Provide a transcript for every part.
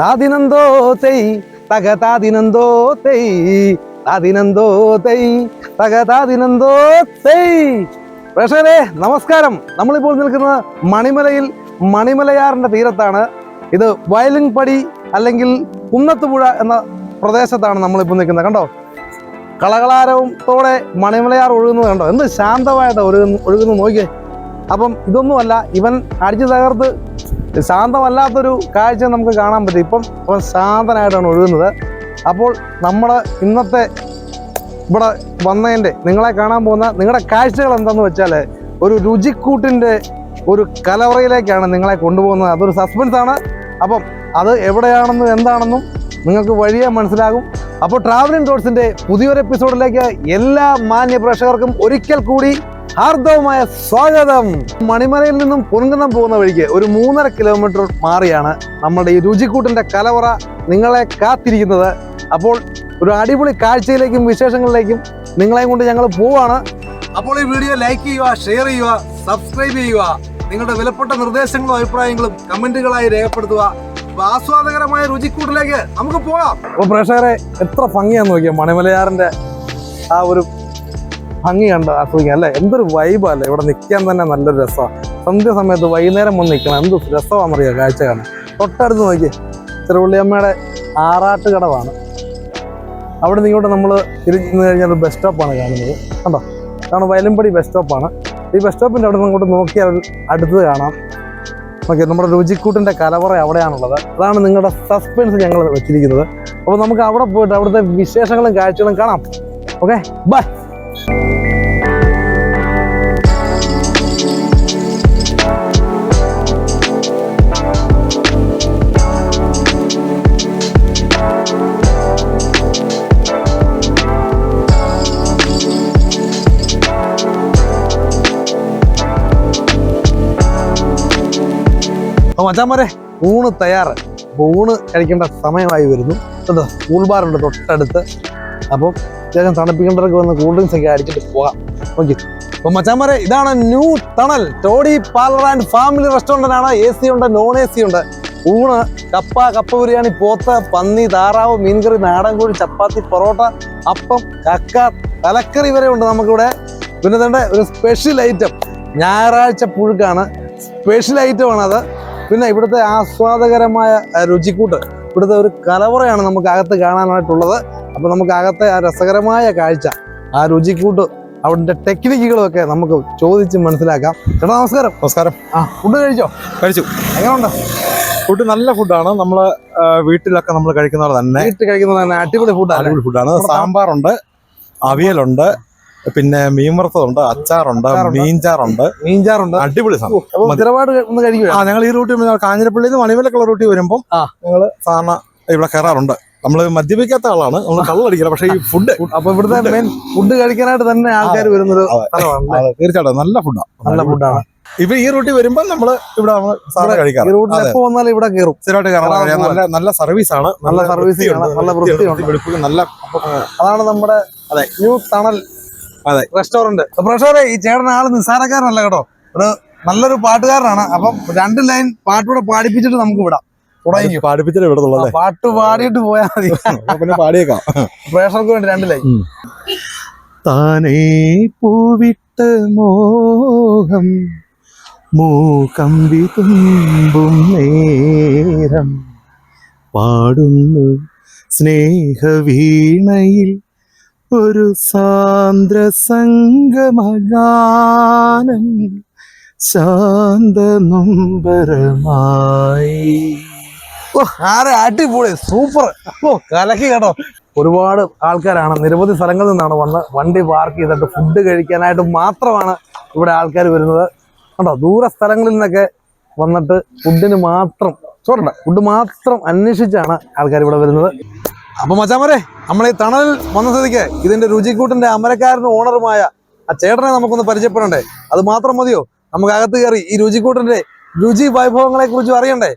താതിനന്തോ തൈ തക താതിനന്തോ തൈ താതിനന്തോ പ്രേക്ഷകരെ നമസ്കാരം. നമ്മളിപ്പോൾ നിൽക്കുന്നത് മണിമലയിൽ മണിമലയാറിന്റെ തീരത്താണ്. ഇത് വയലിൻപടി അല്ലെങ്കിൽ കുന്നത്തുപുഴ എന്ന പ്രദേശത്താണ് നമ്മളിപ്പോൾ നിൽക്കുന്നത്. കണ്ടോ? കളകളാരവത്തോടെ മണിമലയാർ ഒഴുകുന്നത് കണ്ടോ? എന്ത് ശാന്തമായിട്ട് ഒഴുകുന്നു ഒഴുകുന്നു നോക്കിയേ. അപ്പം ഇതൊന്നുമല്ല ഇവൻ അടിച്ചു തകർത്ത് ശാന്തമല്ലാത്തൊരു കാഴ്ച നമുക്ക് കാണാൻ പറ്റും. ഇപ്പം അവൻ ശാന്തനായിട്ടാണ് ഒഴുകുന്നത്. അപ്പോൾ നമ്മൾ ഇന്നത്തെ ഇവിടെ വന്നതിന്റെ നിങ്ങളെ കാണാൻ പോകുന്ന നിങ്ങളുടെ കാഴ്ചകൾ എന്താണെന്ന് വെച്ചാൽ ഒരു രുചിക്കൂട്ടിന്റെ ഒരു കലവറയിലേക്കാണ് നിങ്ങളെ കൊണ്ടുപോകുന്നത്. അതൊരു സസ്പെൻസാണ് അപ്പം അത് എവിടെയാണെന്നും എന്താണെന്നും നിങ്ങൾക്ക് വഴിയെ മനസ്സിലാകും. അപ്പോൾ ട്രാവലിംഗ് ഡോട്ട്സിന്റെ പുതിയൊരു എപ്പിസോഡിലേക്ക് എല്ലാ മാന്യ പ്രേക്ഷകർക്കും ഒരിക്കൽ കൂടി ഹാർദവമായ സ്വാഗതം. മണിമലയിൽ നിന്നും പൊൻകുന്നം പോകുന്ന വഴിക്ക് ഒരു മൂന്നര കിലോമീറ്റർ മാറിയാണ് നമ്മുടെ ഈ രുചിക്കൂട്ടിന്റെ കലവറ നിങ്ങളെ കാത്തിരിക്കുന്നത്. അപ്പോൾ ഒരു അടിപൊളി കാഴ്ചയിലേക്കും വിശേഷങ്ങളിലേക്കും നിങ്ങളെയും കൊണ്ട് ഞങ്ങൾ പോവാണ്. അപ്പോൾ ഈ വീഡിയോ ലൈക്ക് ചെയ്യുക ഷെയർ ചെയ്യുക സബ്സ്ക്രൈബ് ചെയ്യുക. നിങ്ങളുടെ വിലപ്പെട്ട നിർദ്ദേശങ്ങളും അഭിപ്രായങ്ങളും കമന്റുകളായി രേഖപ്പെടുത്തുക. ആസ്വാദകരമായ രുചിക്കൂട്ടിലേക്ക് നമുക്ക് പോകാം. അപ്പൊ പ്രേക്ഷകരെ എത്ര ഭംഗിയാന്ന് നോക്കിയ മണിമലയാറിന്റെ ആ ഒരു ഭംഗി കണ്ട് ആസ്വദിക്കാം അല്ലേ? എന്തൊരു വൈബല്ലേ ഇവിടെ നിൽക്കാൻ തന്നെ നല്ലൊരു രസമാണ് സന്ധ്യ സമയത്ത് വൈകുന്നേരം വന്ന് നിൽക്കണം. എന്ത് രസമാണെന്നറിയാം? കാഴ്ച കാണാൻ. തൊട്ടടുത്ത് നോക്കി. ചെറുപുള്ളിയമ്മയുടെ ആറാട്ട് കടവാണ് അവിടെ നിന്ന് ഇങ്ങോട്ട് നമ്മൾ തിരിഞ്ഞു കഴിഞ്ഞാൽ ഒരു ബസ് സ്റ്റോപ്പാണ് കാണുന്നത്. കണ്ടോ? കാരണം വയലമ്പടി ബസ് സ്റ്റോപ്പാണ് ഈ ബസ് സ്റ്റോപ്പിന്റെ അവിടെ നിന്ന് ഇങ്ങോട്ട് നോക്കിയാൽ അടുത്തത് കാണാം. ഓക്കെ നമ്മുടെ രുചിക്കൂട്ടിന്റെ കലവറ അവിടെയാണുള്ളത്. അതാണ് നിങ്ങളുടെ സസ്പെൻസ് ഞങ്ങൾ വെച്ചിരിക്കുന്നത്. അപ്പോൾ നമുക്ക് അവിടെ പോയിട്ട് അവിടുത്തെ വിശേഷങ്ങളും കാഴ്ചകളും കാണാം. ഓക്കെ ബൈ മച്ചാമാരെ ഊണ് തയ്യാറ്. ഊണ് കഴിക്കേണ്ട സമയമായി വരുന്നു. കേട്ടോ കൂൾ ബാറുണ്ട് തൊട്ടടുത്ത്. അപ്പോൾ അത്യാവശ്യം തണുപ്പിക്കേണ്ടവർക്ക് വന്ന് കൂൾ ഡ്രിങ്ക്സ് ഒക്കെ അടിച്ചിട്ട് പോകാം. ഓക്കെ അപ്പോൾ മച്ചാമാരെ ഇതാണ് new Thanal. Toddy parlour and family restaurant ആണ് എ സി ഉണ്ട് നോൺ എ സി ഉണ്ട്. ഊണ് കപ്പ കപ്പ ബിരിയാണി പോത്ത് പന്നി താറാവ് മീൻകറി നാടൻ കോഴി ചപ്പാത്തി പൊറോട്ട അപ്പം കക്ക തലക്കറി വരെ ഉണ്ട് നമുക്കിവിടെ. പിന്നെ തന്നെ ഒരു സ്പെഷ്യൽ ഐറ്റം ഞായറാഴ്ച പുഴുക്കാണ്. സ്പെഷ്യൽ ഐറ്റമാണ് അത് പിന്നെ ഇവിടുത്തെ ആസ്വാദകരമായ രുചിക്കൂട്ട്. ഇവിടുത്തെ ഒരു കലവറയാണ് നമുക്ക് അകത്ത് കാണാനായിട്ടുള്ളത്. അപ്പോൾ നമുക്ക് അകത്തെ ആ രസകരമായ കാഴ്ച ആ രുചിക്കൂട്ട് അവിടുത്തെ ടെക്നിക്കുകളൊക്കെ നമുക്ക് ചോദിച്ച് മനസ്സിലാക്കാം. ചേട്ടാ നമസ്കാരം. നമസ്കാരം. ആ ഫുഡ് കഴിച്ചോ? കഴിച്ചു. എങ്ങനെയുണ്ട്? ഫുഡ് നല്ല ഫുഡാണ്. നമ്മൾ വീട്ടിലൊക്കെ നമ്മൾ കഴിക്കുന്നത് തന്നെ. വീട്ടിൽ കഴിക്കുന്നത് തന്നെ അടിപൊളി ഫുഡാണ്. അടിപൊളി ഫുഡാണ്. സാമ്പാറുണ്ട് അവിയലുണ്ട് പിന്നെ മീൻ വറുത്തതുണ്ട് അച്ചാറുണ്ട്. മീൻചാറുണ്ട്. മീൻചാറുണ്ട്. അടിപൊളി സാധനം. ഒന്ന് കഴിക്കുക ആ ഞങ്ങൾ ഈ റൂട്ടിൽ കാഞ്ഞിരപ്പള്ളിയിൽ നിന്ന് മണിമലക്കുള്ള റൂട്ടിൽ വരുമ്പോൾ ഞങ്ങൾ ഞങ്ങൾ സാധാരണ ഇവിടെ കയറാറുണ്ട്. നമ്മൾ മദ്യപിക്കാത്ത ആളാണ് നമ്മൾ കള്ളടിക്കില്ല പക്ഷേ ഈ ഫുഡ് അപ്പൊ ഇവിടുത്തെ മെയിൻ ഫുഡ് കഴിക്കാനായിട്ട് തന്നെ ആൾക്കാർ വരുന്നത് തീർച്ചയായിട്ടും. നല്ല ഫുഡാണ് നല്ല ഫുഡാണ് ഇപ്പൊ ഈ റൂട്ടിൽ വരുമ്പോൾ നമ്മൾ ഇവിടെ സാധാരണ ഈ റൂട്ടിൽ അതെ. എപ്പോ വന്നാലും ഇവിടെ കയറും. സ്ഥിരമായിട്ട് കയറാൻ നല്ല നല്ല സർവീസ് ആണ്. നല്ല സർവീസ് നല്ല വൃത്തിയുണ്ട്. നല്ല അതാണ് നമ്മുടെ അതെ. ന്യൂ തണൽ. അതെ. റെസ്റ്റോറന്റ്. പ്രേക്ഷകരെ ഈ ചേട്ടൻ ആൾ നിസ്സാരക്കാരനല്ല കേട്ടോ. ഒരു നല്ലൊരു പാട്ടുകാരനാണ്. അപ്പം രണ്ട് ലൈൻ പാട്ടൂടെ പാടിപ്പിച്ചിട്ട് നമുക്ക് വിടാം. തുടങ്ങി പാടിപ്പിച്ചിട്ട് ഇവിടുന്നുള്ളതേ പാട്ട് പാടിയിട്ട് പോയാൽ മതി. പിന്നെ പാടിയേക്കാം. പ്രേക്ഷകർക്ക് വേണ്ടി രണ്ട് ലൈൻ. താനേ പൂവിട്ട മോഹം മൂകമ്പി തുമ്പും നേരം പാടുന്നു സ്നേഹവീണയിൽ ഒരു സാന്ദ്ര സംഗമഗാനം ശാന്ത നൊമ്പരമായി. ഓ ആരെ അടിപൊളി സൂപ്പർ. ഓ കലക്കി കേട്ടോ. ഒരുപാട് ആൾക്കാരാണ്. നിരവധി സ്ഥലങ്ങളിൽ നിന്നാണ് വന്ന് വണ്ടി പാർക്ക് ചെയ്തിട്ട് ഫുഡ് കഴിക്കാനായിട്ട് മാത്രമാണ് ഇവിടെ ആൾക്കാർ വരുന്നത്. കണ്ടോ ദൂര സ്ഥലങ്ങളിൽ നിന്നൊക്കെ വന്നിട്ട് ഫുഡിന് മാത്രം ചോറണ്ട ഫുഡ് മാത്രം അന്വേഷിച്ചാണ് ആൾക്കാർ ഇവിടെ വരുന്നത്. അപ്പൊ മച്ചാമരെ നമ്മൾ ഈ തണൽ വന്ന സ്ഥിതിക്ക് ഇതിന്റെ രുചിക്കൂട്ടിന്റെ അമരക്കാരനും ഓണറുമായ ആ ചേട്ടനെ നമുക്കൊന്ന് പരിചയപ്പെടണ്ടേ? അത് മാത്രം മതിയോ? നമുക്ക് അകത്ത് കയറി ഈ രുചിക്കൂട്ടിന്റെ രുചി വൈഭവങ്ങളെ കുറിച്ച് അറിയണ്ടേ?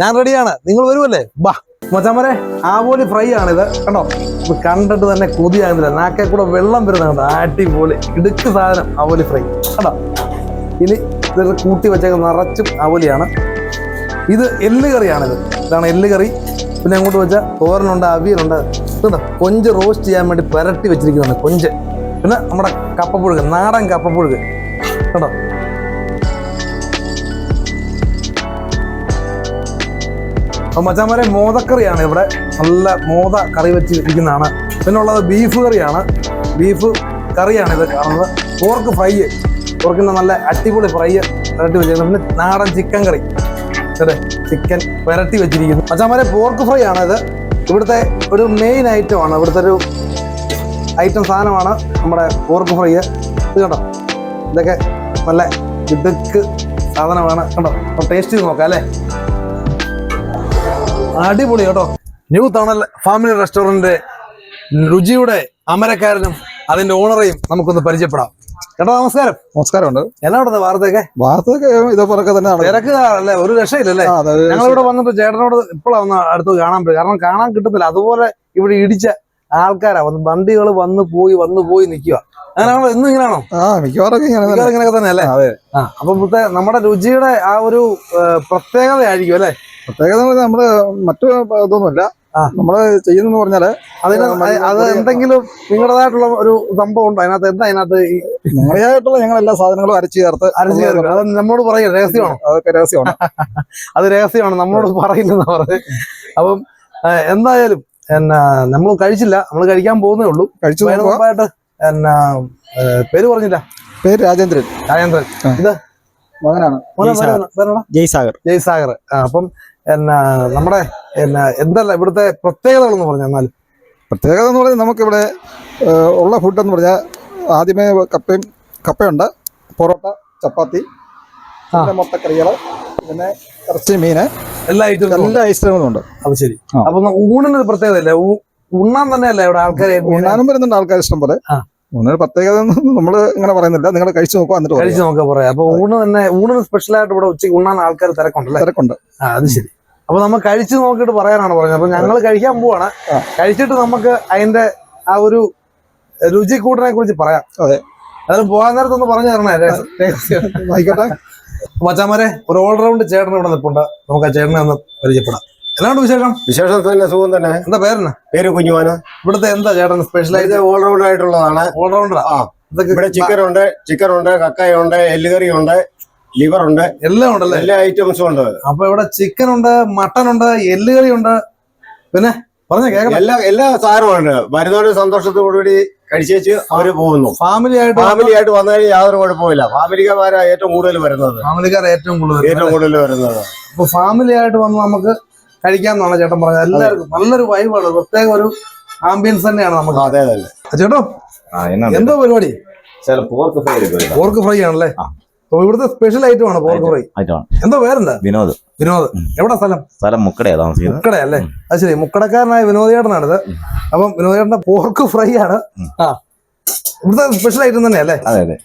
ഞാൻ റെഡിയാണ് നിങ്ങൾ വരുമല്ലേ ബാ മച്ചാമരെ ആവോലി ഫ്രൈ ആണിത്. കണ്ടോ? കണ്ടിട്ട് തന്നെ കൊതിയാകുന്നില്ല. നാക്കെ കൂടെ വെള്ളം വരുന്നുണ്ട് അടിപൊളി. ഇടുക്ക് സാധനം ആവോലി ഫ്രൈ കണ്ടോ? ഇനി ഇതൊക്കെ കൂട്ടി വെച്ചേക്ക് നിറച്ചും ആവോലിയാണ്. ഇത് എല്ല് കറിയാണിത്. ഇതാണ് എല്ല് കറി. പിന്നെ അങ്ങോട്ട് വെച്ചാൽ തോരനുണ്ട് അവിയലുണ്ട്. കൊഞ്ച് റോസ്റ്റ് ചെയ്യാൻ വേണ്ടി പുരട്ടി വെച്ചിരിക്കുന്നുണ്ട് കൊഞ്ച്. പിന്നെ നമ്മുടെ കപ്പപ്പുഴുക്ക് നാടൻ കപ്പപ്പുഴുക്ക്. കേട്ടോ അപ്പം മച്ചാമാരെ മോദക്കറിയാണ് ഇവിടെ നല്ല മോദ കറി വെച്ച് ഇരിക്കുന്നതാണ് പിന്നെ ഉള്ളത് ബീഫ് കറിയാണ്. ബീഫ് കറിയാണ് ഇത് കാണുന്നത്. പോർക്ക് ഫ്രൈ പോർക്കിന്റെ നല്ല അടിപൊളി ഫ്രൈ പുരട്ടി വെച്ചിരിക്കുന്നത്. പിന്നെ നാടൻ ചിക്കൻ കറി. അതെ ചിക്കൻ പുരട്ടി വെച്ചിരിക്കുന്നു. മച്ചാമാരെ പോർക്ക് ഫ്രൈ ആണ് ഇത് ഇവിടുത്തെ ഒരു മെയിൻ ഐറ്റമാണ് ഇവിടുത്തെ ഒരു ഐറ്റം സാധനമാണ് നമ്മുടെ പോർക്ക് ഫ്രൈ ഇത് കണ്ടോ? ഇതൊക്കെ നല്ല ഇടുക്ക് സാധനമാണ്. കണ്ടോ? ടേസ്റ്റ് ചെയ്ത് നോക്കാം അല്ലേ? അടിപൊളി കേട്ടോ. ന്യൂ തണൽ ഫാമിലി റെസ്റ്റോറന്റ് രുചിയുടെ അമരക്കാരനും അതിന്റെ ഓണറേയും നമുക്കൊന്ന് പരിചയപ്പെടാം. ചേട്ടാ നമസ്കാരം. നമസ്കാരമുണ്ട്. എന്നാ ഇവിടുത്തെ വാർത്തയൊക്കെ വാർത്തയൊക്കെ ഇതേപോലൊക്കെ തന്നെ തിരക്കുകാരല്ലേ ഒരു രക്ഷയില്ലല്ലേ. ഞങ്ങളിവിടെ വന്നിട്ട് ചേട്ടനോട് ഇപ്പോഴാണ് ഒന്ന് അടുത്ത് കാണാൻ പറ്റും. കാരണം കാണാൻ കിട്ടുന്നില്ല അതുപോലെ ഇവിടെ ഇടിച്ച ആൾക്കാരാ. വന്ന് വണ്ടികൾ വന്ന് പോയി വന്ന് പോയി നിൽക്കുക അങ്ങനെയാണോ ഇന്നും ഇങ്ങനെയാണോ? ആ മിക്കവാറൊക്കെ മിക്കവാറും ഇങ്ങനെയൊക്കെ തന്നെ അല്ലേ അതെ. ആ അപ്പൊ നമ്മുടെ രുചിയുടെ ആ ഒരു പ്രത്യേകത പ്രത്യേകതയായിരിക്കും അല്ലേ? പ്രത്യേകത നമ്മൾ മറ്റു ഇതൊന്നുമില്ല. ആ. നമ്മൾ ചെയ്യുന്നെന്ന് പറഞ്ഞാൽ അതിന് അത് എന്തെങ്കിലും നിങ്ങളുടേതായിട്ടുള്ള ഒരു സംഭവം ഉണ്ടോ. അതിനകത്ത് എന്താ അതിനകത്ത് ഈ ഞങ്ങളായിട്ടുള്ള ഞങ്ങൾ എല്ലാ സാധനങ്ങളും അരച്ച് ചേർത്ത് അരച്ചു ചേർക്കും. അത് നമ്മോട് പറയും രഹസ്യമാണ്. അതൊക്കെ രഹസ്യമാണ്. അത് രഹസ്യമാണ്. നമ്മളോട് പറയില്ലെന്ന് പറഞ്ഞ്. അപ്പം എന്തായാലും എന്നാ നമ്മൾ കഴിച്ചില്ല. നമ്മൾ കഴിക്കാൻ പോകുന്നേ ഉള്ളൂ. കഴിച്ചു മുമ്പായിട്ട് എന്നാ പേര് പറഞ്ഞില്ല? പേര് രാജേന്ദ്രൻ. രാജേന്ദ്രൻ. ഇത്? മകനാണ്. ജയ്സാഗർ. ജയ്സാഗർ അപ്പം എന്നാ നമ്മുടെ എന്നാ എന്തല്ല ഇവിടുത്തെ പ്രത്യേകതകൾ എന്ന് പറഞ്ഞാൽ എന്നാൽ? പ്രത്യേകത എന്ന് പറഞ്ഞാൽ നമുക്കിവിടെ ഉള്ള ഫുഡ് എന്ന് പറഞ്ഞാൽ ആദ്യമേ കപ്പയും കപ്പയുണ്ട്. പൊറോട്ട ചപ്പാത്തി പിന്നെ പിന്നെ ഇറച്ചി മീന് എല്ലാ ഐറ്റം എല്ലാ ഐറ്റങ്ങളും ഉണ്ട്. അത് ശരി. അപ്പൊ ഊണിന് പ്രത്യേകത അല്ലേ ഉണ്ണാൻ തന്നെയല്ലേ ഇവിടെ ആൾക്കാരെ ഉണ്ണാനും വരുന്നുണ്ട് ആൾക്കാർ ഇഷ്ടം പോലെ. ഊണിന് പ്രത്യേകത നമ്മൾ ഇങ്ങനെ പറയുന്നില്ല. നിങ്ങൾ കഴിച്ചു നോക്കുക എന്നിട്ട്. കഴിച്ചു നോക്കാൻ പറയാം. അപ്പൊ ഊണ് തന്നെ ഊണിന് സ്പെഷ്യലായിട്ട് ഇവിടെ ഉച്ചയ്ക്ക് ഉണ്ണാൻ ആൾക്കാർ തിരക്കുണ്ടല്ലേ? തിരക്കുണ്ട്. അത് ശരി. അപ്പൊ നമ്മൾ കഴിച്ചു നോക്കിയിട്ട് പറയാനാണ് പറഞ്ഞത്. അപ്പൊ ഞങ്ങൾ കഴിക്കാൻ പോവാണ്. കഴിച്ചിട്ട് നമുക്ക് അതിന്റെ ആ ഒരു രുചി കൂട്ടിനെ കുറിച്ച് പറയാം. അതെ. അതിന് പോകാൻ നേരത്ത് ഒന്ന് പറഞ്ഞു തരണേ മച്ചാമരെ. ആയിക്കോട്ടെ. മച്ചാമാരെ ഒരു ഓൾറൗണ്ട് ചേട്ടൻ ഇവിടെ നിൽപ്പുണ്ട് നമുക്ക് ആ ചേട്ടനെ ഒന്ന് പരിചയപ്പെടാം. എന്താണ് വിശേഷം? വിശേഷം തന്നെ സുഖം തന്നെ. എന്താ പേരെന്നാ? പേര് കുഞ്ഞുമാന ഇവിടുത്തെ എന്താ ചേട്ടൻ ആയിട്ട് ഓൾറൗണ്ട് ആയിട്ടുള്ളതാണ്. ഓൾറൗണ്ടർ ആ. ഇവിടെ ചിക്കൻ ഉണ്ട് ചിക്കൻ ഉണ്ട് കക്കയുണ്ട് എല്ലുകറി ഉണ്ട്. ലിവർ ഉണ്ട്. എല്ലാം ഉണ്ടല്ലേ? എല്ലാ ഐറ്റംസും ഉണ്ട്. അപ്പൊ ഇവിടെ ചിക്കൻ ഉണ്ട് മട്ടൺ ഉണ്ട് എല്ലുകളി ഉണ്ട്. പിന്നെ പറഞ്ഞ കേൾക്കാം എല്ലാ എല്ലാ സാധനവും ഉണ്ട്. വരുന്നവര് സന്തോഷത്തോടുകൂടി കഴിച്ചേച്ച് അവർ പോകുന്നു. ഫാമിലി ആയിട്ട് ഫാമിലി ആയിട്ട് വന്നു കഴിഞ്ഞാൽ യാതൊരു കുഴപ്പമില്ല ഫാമിലിക്കാരാണ് ഏറ്റവും കൂടുതൽ വരുന്നത്. ഫാമിലിക്കാർ ഏറ്റവും കൂടുതൽ ഏറ്റവും കൂടുതൽ വരുന്നത്. അപ്പൊ ഫാമിലി ആയിട്ട് വന്ന് നമുക്ക് കഴിക്കാമെന്നാണ് ചേട്ടൻ പറഞ്ഞത്. എല്ലാവർക്കും നല്ലൊരു വൈബാണ് പ്രത്യേക ഒരു ആംബിയൻസ് തന്നെയാണ് നമുക്ക്. അതെ അതെ. ചേട്ടോ ആ, എന്നാ എന്തോ പരിപാടി? ചില പോർക്ക് ഫ്രൈ എടുക്കും പോർക്ക് ഫ്രൈ ആണല്ലേ? ആ. അപ്പൊ ഇവിടുത്തെ സ്പെഷ്യൽ ഐറ്റം ആണ് പോർക്ക് ഫ്രൈ എന്തോ വേറെന്താ വിനോദ്. വിനോദ്. എവിടെ സ്ഥലം? സ്ഥലം മുക്കടയാ താമസിക്കുന്നത്. മുക്കട അല്ലേ അത് ശരി. മുക്കടക്കാരനായ വിനോദേട്ടനാണിത്. അപ്പം വിനോദേട്ടന്റെ പോർക്ക് ഫ്രൈ ആണ്. ആ. ഇവിടുത്തെ സ്പെഷ്യൽ ഐറ്റം തന്നെ അല്ലേ? അതെ അതെ.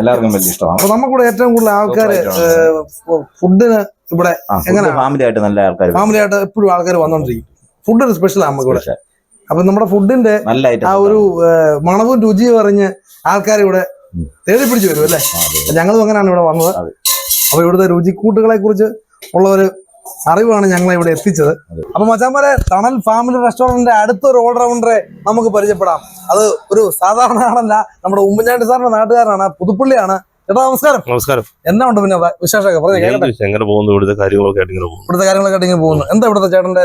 എല്ലാവർക്കും വലിയ ഇഷ്ടമാണ്. അപ്പൊ നമുക്കിവിടെ ഏറ്റവും കൂടുതൽ ആൾക്കാർ ഫുഡിന് ഇവിടെ എങ്ങനെ ഫാമിലി ആയിട്ട് നല്ല ആൾക്കാർ ഫാമിലി ആയിട്ട് എപ്പോഴും ആൾക്കാർ വന്നോണ്ടിരിക്കും. ഫുഡ് ഒരു സ്പെഷ്യൽ ആണ് നമുക്ക് ഇവിടെ അപ്പൊ നമ്മുടെ ഫുഡിന്റെ ആ ഒരു മണവും രുചിയും അറിഞ്ഞ് ആൾക്കാർ ഇവിടെ. തേടി പിടിച്ചു വരും അല്ലേ? ഞങ്ങളും അങ്ങനെയാണ് ഇവിടെ വന്നത്. അപ്പൊ ഇവിടുത്തെ രുചിക്കൂട്ടുകളെ കുറിച്ച് ഉള്ള ഒരു അറിവാണ് ഞങ്ങളെ ഇവിടെ എത്തിച്ചത്. അപ്പൊ മച്ചാമ്പരെ തണൽ ഫാമിലി റെസ്റ്റോറന്റിന്റെ അടുത്തൊരു ഓൾറൗണ്ടറെ നമുക്ക് പരിചയപ്പെടാം. അത് ഒരു സാധാരണ ആളല്ല നമ്മുടെ ഉമ്മൻചാണ്ടി സാറിന്റെ നാട്ടുകാരനാണ് പുതുപ്പള്ളിയാണ്. ചേട്ടാ നമസ്കാരം. നമസ്കാരം. എന്നാ ഉണ്ട് പിന്നെ വിശേഷമൊക്കെ? എങ്ങനെ പോകുന്നു? ഇവിടുത്തെ കാര്യങ്ങളൊക്കെ ആയിട്ട് ഇങ്ങനെ പോകുന്നു. ഇവിടുത്തെ കാര്യങ്ങളൊക്കെ ആയിട്ട് ഇങ്ങനെ പോകുന്നു. എന്താ ഇവിടുത്തെ ചേട്ടന്റെ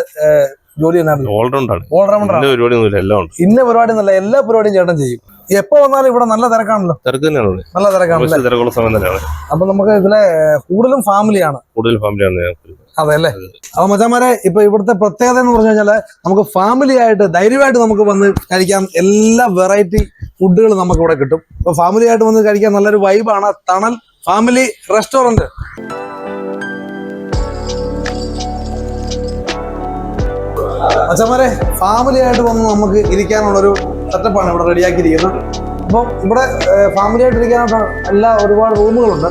ജോലി എന്നാണ്? ഓൾറൗണ്ടർ ഓൾറൗണ്ടർ പരിപാടി പരിപാടിയൊന്നുമില്ല എല്ലാം ഉണ്ട്. ഇന്ന പരിപാടി എന്നല്ല എല്ലാ പരിപാടിയും ചേട്ടൻ ചെയ്യും. എപ്പോ വന്നാലും ഇവിടെ നല്ല തിരക്കാണല്ലോ. തിരക്ക് തന്നെയാണ് നല്ല തിരക്കാണ് ബസ് തിരക്കുള്ള സമയം തന്നെയാണ്. അപ്പൊ നമുക്ക് ഇതിലെ കൂടുതലും ഫാമിലിയാണ് കൂടുതൽ ഫാമിലിയാണ് അതെ അല്ലേ അപ്പൊ മച്ചാമാരെ ഇപ്പൊ ഇവിടുത്തെ പ്രത്യേകത എന്ന് പറഞ്ഞു കഴിഞ്ഞാൽ നമുക്ക് ഫാമിലി ആയിട്ട് ധൈര്യമായിട്ട് നമുക്ക് വന്ന് കഴിക്കാം. എല്ലാ വെറൈറ്റി ഫുഡുകൾ നമുക്ക് ഇവിടെ കിട്ടും. ഇപ്പൊ ഫാമിലി ആയിട്ട് വന്ന് കഴിക്കാൻ നല്ലൊരു വൈബാണ് തണൽ ഫാമിലി റെസ്റ്റോറന്റ് അച്ഛന്മാരെ ഫാമിലി ആയിട്ട് വന്ന് നമുക്ക് ഇരിക്കാനുള്ളൊരു സെറ്റപ്പാണ് ഇവിടെ റെഡിയാക്കിയിരിക്കുന്നത്. അപ്പം ഇവിടെ ഫാമിലി ആയിട്ട് ഇരിക്കാനായിട്ട് എല്ലാ ഒരുപാട് റൂമുകളുണ്ട്.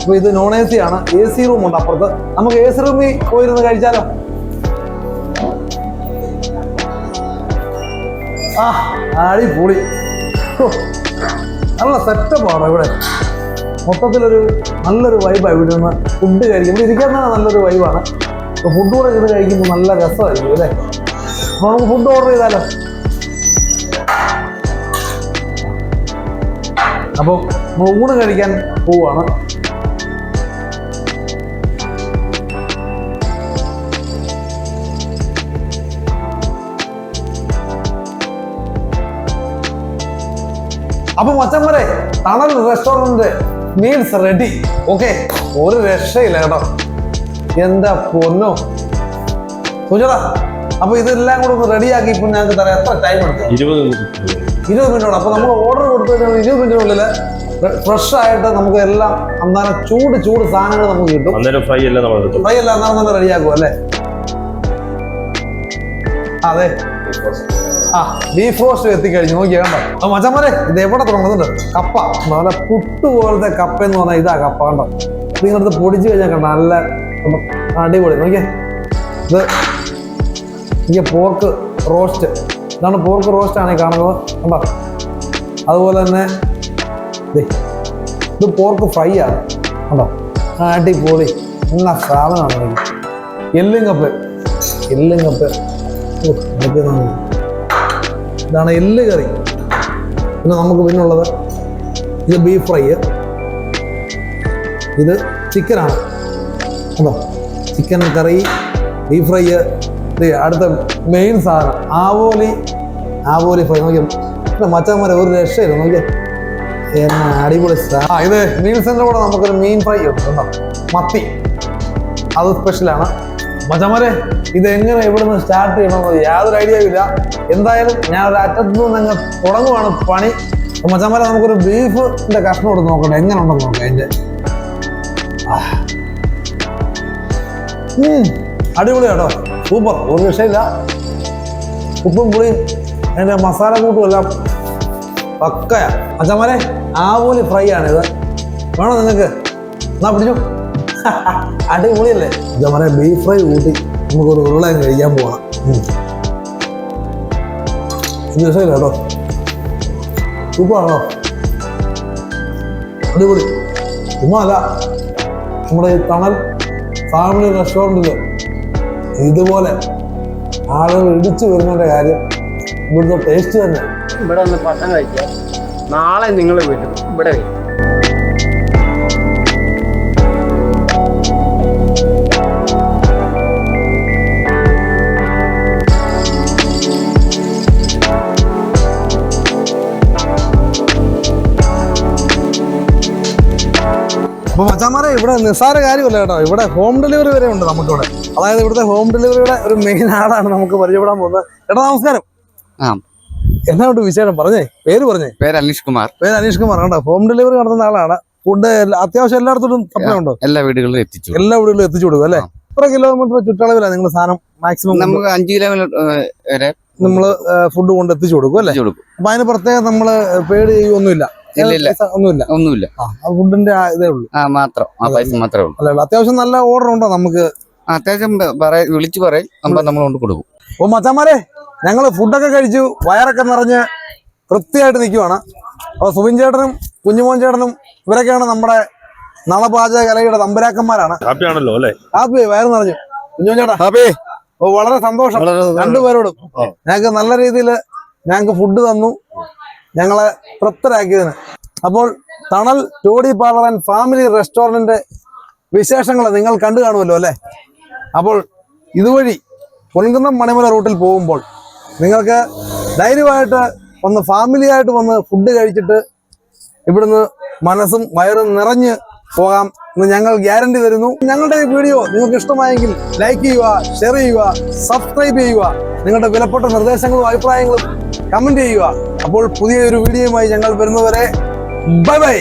അപ്പോൾ ഇത് നോൺ എ സി ആണ്. എ സി റൂം ഉണ്ട് അപ്പുറത്ത്. നമുക്ക് എ സി റൂമിൽ പോയിരുന്ന് കഴിച്ചാലോ? ആ അടിപൊളി. പൊളി നല്ല സെറ്റപ്പാണ് ഇവിടെ. മൊത്തത്തിലൊരു നല്ലൊരു വൈബാണ് ഇവിടെ നിന്ന് ഫുഡ് കഴിക്കും ഇവിടെ ഇരിക്കാൻ തന്നെ നല്ലൊരു വൈബാണ് അപ്പോൾ ഫുഡ് കൂടെ ഇത് കഴിക്കുമ്പോൾ നല്ല രസമായിരിക്കും അല്ലേ? അപ്പോൾ നമുക്ക് ഫുഡ് ഓർഡർ ചെയ്താലോ? അപ്പോൾ നമ്മൾ ഊണ് കഴിക്കാൻ പോവുകയാണ് അപ്പൊ മച്ചന്മാരെ തണൽ റെസ്റ്റോറന്റ് മീൽസ് റെഡി ഓക്കെ ഒരു രക്ഷയില്ല കേട്ടോ. എന്താ പൊന്നോ? സുജത അപ്പൊ ഇതെല്ലാം കൂടെ ഒന്ന് റെഡിയാക്കി ഇപ്പൊ ഞങ്ങൾക്ക് തരാം. എത്ര ടൈം എടുക്കും ഇരുപത് ഇരുപത് മിനിറ്റോട് അപ്പോൾ നമ്മൾ ഓർഡർ കൊടുത്തു കഴിഞ്ഞാൽ ഇരുപത് മിനിറ്റിനുള്ളിൽ ഫ്രഷ് ആയിട്ട് നമുക്ക് എല്ലാം അന്നേരം ചൂട് ചൂട് സാധനങ്ങൾ നമുക്ക് കിട്ടും. അന്നേരം ഫ്രൈ എല്ലാം നമ്മൾ എടുത്തു ഫ്രൈ എല്ലാം അന്നേരം തന്നെ റെഡിയാക്കും അല്ലേ? അതെ. ആ ബീഫ് റോസ്റ്റ് എത്തിക്കഴിഞ്ഞു. നോക്കിയാ കണ്ടോ? മച്ചന്മാരെ ഇത് എവിടെ തുടങ്ങുന്നുണ്ട്? കപ്പ. നല്ല പുട്ട് പോലത്തെ കപ്പ എന്ന് പറഞ്ഞാൽ ഇതാ കപ്പ കണ്ടോ? നിങ്ങളടുത്ത് പൊടിച്ചു കഴിഞ്ഞാൽ കണ്ടോ? നല്ല അടിപൊളി. നോക്കിയേ. ഇത് ഈ പോർക്ക് റോസ്റ്റ് ഇതാണ് പോർക്ക് റോസ്റ്റ് ആണ് കാണുന്നത്. കണ്ടോ? അതുപോലെ തന്നെ ഇത് പോർക്ക് ഫ്രൈ ആണ്. കണ്ടോ? അടിപൊളി. നല്ല സാധനമാണ് എല്ലും കപ്പ്. എല്ലും കപ്പ്. ഇതാണ് എല്ല് കറി. പിന്നെ നമുക്ക് പിന്നെ ഉള്ളത് ഇത് ബീഫ് ഫ്രൈ ഇത് ചിക്കനാണ് കണ്ടോ? ചിക്കൻ കറി ബീഫ് ഫ്രൈ അടുത്ത മെയിൻ സാധനം. ആവോലി ആവോലി ഫ്രൈ നോക്കിയാൽ മച്ചന്മാരെ ഒരു രക്ഷയില്ല. നോക്കിയാൽ എന്നാ അടിപൊളി ഇത് ഇത് മീൽസിന്റെ കൂടെ നമുക്കൊരു മീൻ ഫ്രൈ ഉണ്ട് കേട്ടോ. മത്തി. അത് സ്പെഷ്യലാണ് മച്ചന്മാരെ ഇത് എങ്ങനെ നിന്ന് സ്റ്റാർട്ട് ചെയ്യണമെന്ന് യാതൊരു ഐഡിയയും ഇല്ല. എന്തായാലും ഞാൻ ഒരു അറ്റത്ത് നിന്ന് അങ്ങ് തുടങ്ങുവാണ് പണി. മച്ചന്മാരെ നമുക്കൊരു ബീഫിന്റെ കഷ്ണം എടുത്ത് നോക്കട്ടെ. എങ്ങനെ ഉണ്ടെന്ന് നോക്കാം അതിന്റെ. ആ. സൂപ്പർ. ഒരു രക്ഷയില്ല. ഉപ്പും പുളിയും അതിന്റെ മസാല കൂട്ടും എല്ലാം പക്കയാ. അച്ഛന്മാരെ ആവോലി ഫ്രൈ ആണിത്. വേണോ നിങ്ങൾക്ക് എന്നാ പിടിച്ചു. അടിപൊളിയല്ലേ? അച്ഛന്മാരെ ബീഫ് ഫ്രൈ കൂട്ടി നമുക്കൊരു ഉരുളയും കഴിക്കാൻ പോകണം രസമില്ല കേട്ടോ. സൂപ്പറാണോ? അടിപൊളി. ചുമ്മാ അല്ല. നമ്മുടെ ഈ തണൽ ഫാമിലി റെസ്റ്റോറന്റിൽ ഇതുപോലെ ആളുകൾ ഇടിച്ചു വരുന്നതിന്റെ കാര്യം ഇവിടുത്തെ ടേസ്റ്റ് തന്നെ. ഇവിടെ ഒന്ന് ഭക്ഷണം കഴിക്കുക. നാളെ നിങ്ങൾ വീട്ടിൽ ഇവിടെ വരും. അപ്പൊ മച്ചാമാരെ ഇവിടെ നിസ്സാര കാര്യമല്ല കേട്ടോ. ഇവിടെ ഹോം ഡെലിവറി വരെ ഉണ്ട് നമുക്കിവിടെ. അതായത് ഇവിടുത്തെ ഹോം ഡെലിവറിയുടെ ഒരു മെയിൻ ആളാണ് നമുക്ക് പരിചയപ്പെടാൻ പോകുന്നത്. ചേട്ടാ നമസ്കാരം. ആ. എന്നാ കൊണ്ട് വിശേഷം? പറഞ്ഞേ പേര് പറഞ്ഞേ. പേര് അനീഷ് കുമാർ. പേര് അനീഷ് കുമാർ. കണ്ടോ ഹോം ഡെലിവറി നടത്തുന്ന ആളാണ്. ഫുഡ് അത്യാവശ്യം എല്ലായിടത്തോടും സപ്ലൈ ഉണ്ടോ? എല്ലാ വീടുകളിലും എത്തിച്ചു എല്ലാ വീടുകളിലും എത്തിച്ചു കൊടുക്കും അല്ലേ? എത്ര കിലോമീറ്റർ ചുറ്റളവിലാണ് നിങ്ങൾ സാധനം മാക്സിമം നമുക്ക് അഞ്ച് കിലോമീറ്റർ വരെ നമ്മൾ ഫുഡ് കൊണ്ട് എത്തിച്ചു കൊടുക്കും അല്ലേ? അപ്പൊ അതിന് പ്രത്യേകം നമ്മൾ പേടി. ഒന്നുമില്ല. ഒന്നുമില്ല. ഫുഡിന്റെ ഇതേ ഉള്ളൂ. മാത്രം. മാത്രമേ ഉള്ളൂ. അല്ല അത്യാവശ്യം നല്ല ഓർഡർ ഉണ്ടോ നമുക്ക്? അത്യാവശ്യം പറയ വിളിച്ചു പറയും. നമ്മൾ നമ്മൾ കൊണ്ട് കൊടുക്കും. ഓ മച്ചാമാരെ ഞങ്ങൾ ഫുഡൊക്കെ കഴിച്ചു വയറൊക്കെ നിറഞ്ഞ് വൃത്തിയായിട്ട് നിൽക്കുവാണ് അപ്പോൾ സുബിൻ ചേട്ടനും കുഞ്ഞുമോൻ ചേട്ടനും ഇവരൊക്കെയാണ് നമ്മുടെ നളപാചക കലയുടെ തമ്പുരാക്കന്മാരാണ്. ഹാപ്പിയാണല്ലോ അല്ലേ? ഹാപ്പി വയറ് നിറഞ്ഞു. കുഞ്ഞുമോൻ ചേട്ടാ ഹാപ്പി. ഓ വളരെ സന്തോഷം. രണ്ടുപേരോടും ഞങ്ങൾക്ക് നല്ല രീതിയിൽ ഞങ്ങൾക്ക് ഫുഡ് തന്നു. ഞങ്ങളെ തൃപ്തരാക്കിയതിന്. അപ്പോൾ തണൽ ടോഡി പാർലർ ആൻഡ് ഫാമിലി റെസ്റ്റോറന്റിന്റെ വിശേഷങ്ങൾ നിങ്ങൾ കണ്ടു കാണുമല്ലോ അല്ലേ? അപ്പോൾ ഇതുവഴി പൊൻകുന്നം മണിമല റൂട്ടിൽ പോകുമ്പോൾ നിങ്ങൾക്ക് ധൈര്യമായിട്ട് ഒന്ന് ഫാമിലിയായിട്ട് വന്ന് ഫുഡ് കഴിച്ചിട്ട് ഇവിടുന്ന് മനസ്സും വയറും നിറഞ്ഞ് പോകാം എന്ന് ഞങ്ങൾ ഗ്യാരണ്ടി തരുന്നു. ഞങ്ങളുടെ ഈ വീഡിയോ നിങ്ങൾക്ക് ഇഷ്ടമായെങ്കിൽ ലൈക്ക് ചെയ്യുക ഷെയർ ചെയ്യുക സബ്സ്ക്രൈബ് ചെയ്യുക. നിങ്ങളുടെ വിലപ്പെട്ട നിർദ്ദേശങ്ങളും അഭിപ്രായങ്ങളും കമന്റ് ചെയ്യുക. അപ്പോൾ പുതിയൊരു വീഡിയോയുമായി ഞങ്ങൾ വരുന്നവരെ ബൈ ബൈ